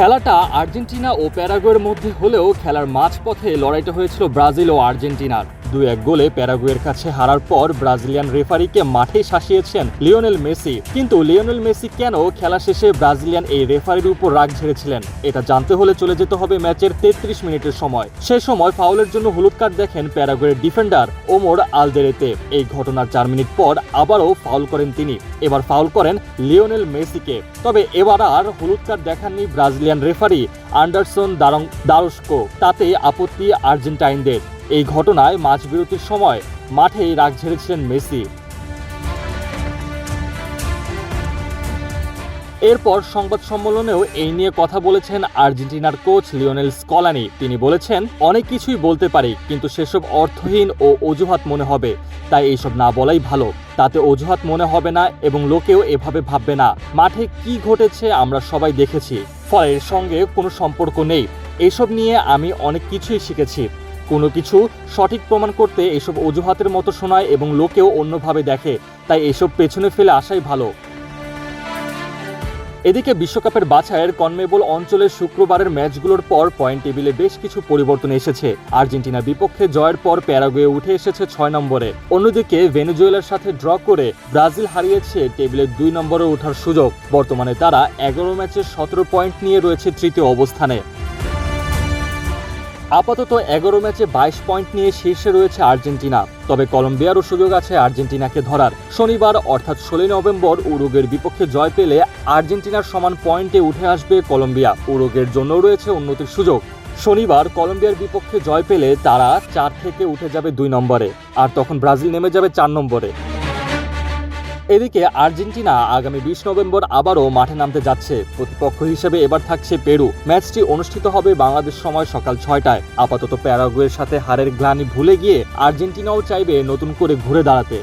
খেলাটা আর্জেন্টিনা ও প্যারাগুয়ের মধ্যে হলেও খেলার মাঝপথে লড়াইটা হয়েছিল ব্রাজিল ও আর্জেন্টিনার। দুই এক গোলে প্যারাগুয়ের কাছে হারার পর ব্রাজিলিয়ান রেফারিকে মাঠে শাসিয়েছেন লিওনেল মেসি। কিন্তু লিওনেল মেসি কেন খেলা শেষে ব্রাজিলিয়ান এই রেফারির উপর রাগ ঝেড়েছিলেন? এটা জানতে হলে চলে যেতে হবে ম্যাচের তেত্রিশ মিনিটের সময়। সে সময় ফাউলের জন্য হলুদ কার্ড দেখেন প্যারাগুয়ের ডিফেন্ডার ওমর আলদেরেতে। এই ঘটনার চার মিনিট পর আবারও ফাউল করেন তিনি। এবার ফাউল করেন লিওনেল মেসিকে। তবে এবার আর হলুদ কার্ড দেখাননি ব্রাজিলিয়ান রেফারি আন্ডারসন দারং দারস্কো। তাতে আপত্তি আর্জেন্টাইনদের। এই ঘটনায় মাঝ বিরতির সময় মাঠেই রাগ ঝেড়েছিলেন মেসি। এরপর সংবাদ সম্মেলনেও এই নিয়ে কথা বলেছেন আর্জেন্টিনার কোচ লিওনেল স্কলানি। তিনি বলেছেন, অনেক কিছুই বলতে পারি, কিন্তু সেসব অর্থহীন ও অজুহাত মনে হবে, তাই এইসব না বলাই ভালো। তাতে অজুহাত মনে হবে না এবং লোকেও এভাবে ভাববে না। মাঠে কি ঘটেছে আমরা সবাই দেখেছি। ফলে এর সঙ্গে কোনো সম্পর্ক নেই। এসব নিয়ে আমি অনেক কিছুই শিখেছি। কোনো কিছু সঠিক প্রমাণ করতে এসব অজুহাতের মতো শোনায় এবং লোকেও অন্যভাবে দেখে, তাই এসব পেছনে ফেলে আসাই ভালো। এদিকে বিশ্বকাপের বাছাইয়ের কনমেবল অঞ্চলের শুক্রবারের ম্যাচগুলোর পর পয়েন্ট টেবিলে বেশ কিছু পরিবর্তন এসেছে। আর্জেন্টিনা বিপক্ষে জয়ের পর প্যারাগুয়ে উঠে এসেছে ছয় নম্বরে। অন্যদিকে ভেনেজুয়েলার সাথে ড্র করে ব্রাজিল হারিয়েছে টেবিলের দুই নম্বরে ওঠার সুযোগ। বর্তমানে তারা এগারো ম্যাচে সতেরো পয়েন্ট নিয়ে রয়েছে তৃতীয় অবস্থানে। আপাতত এগারো ম্যাচে বাইশ পয়েন্ট নিয়ে শীর্ষে রয়েছে আর্জেন্টিনা। তবে কলম্বিয়ারও সুযোগ আছে আর্জেন্টিনাকে ধরার। শনিবার, অর্থাৎ ষোলোই নভেম্বর উরুগের বিপক্ষে জয় পেলে আর্জেন্টিনার সমান পয়েন্টে উঠে আসবে কলম্বিয়া। উরুগের জন্য রয়েছে উন্নতির সুযোগ। শনিবার, কলম্বিয়ার বিপক্ষে জয় পেলে তারা চার থেকে উঠে যাবে দুই নম্বরে। আর তখন ব্রাজিল নেমে যাবে চার নম্বরে। এদিকে আর্জেন্টিনা আগামী বিশ নভেম্বর আবারও মাঠে নামতে যাচ্ছে। প্রতিপক্ষ হিসেবে এবার থাকছে পেরু। ম্যাচটি অনুষ্ঠিত হবে বাংলাদেশ সময় সকাল ছয়টায়। আপাতত প্যারাগুয়ের সাথে হারের গ্লানি ভুলে গিয়ে আর্জেন্টিনাও চাইবে নতুন করে ঘুরে দাঁড়াতে।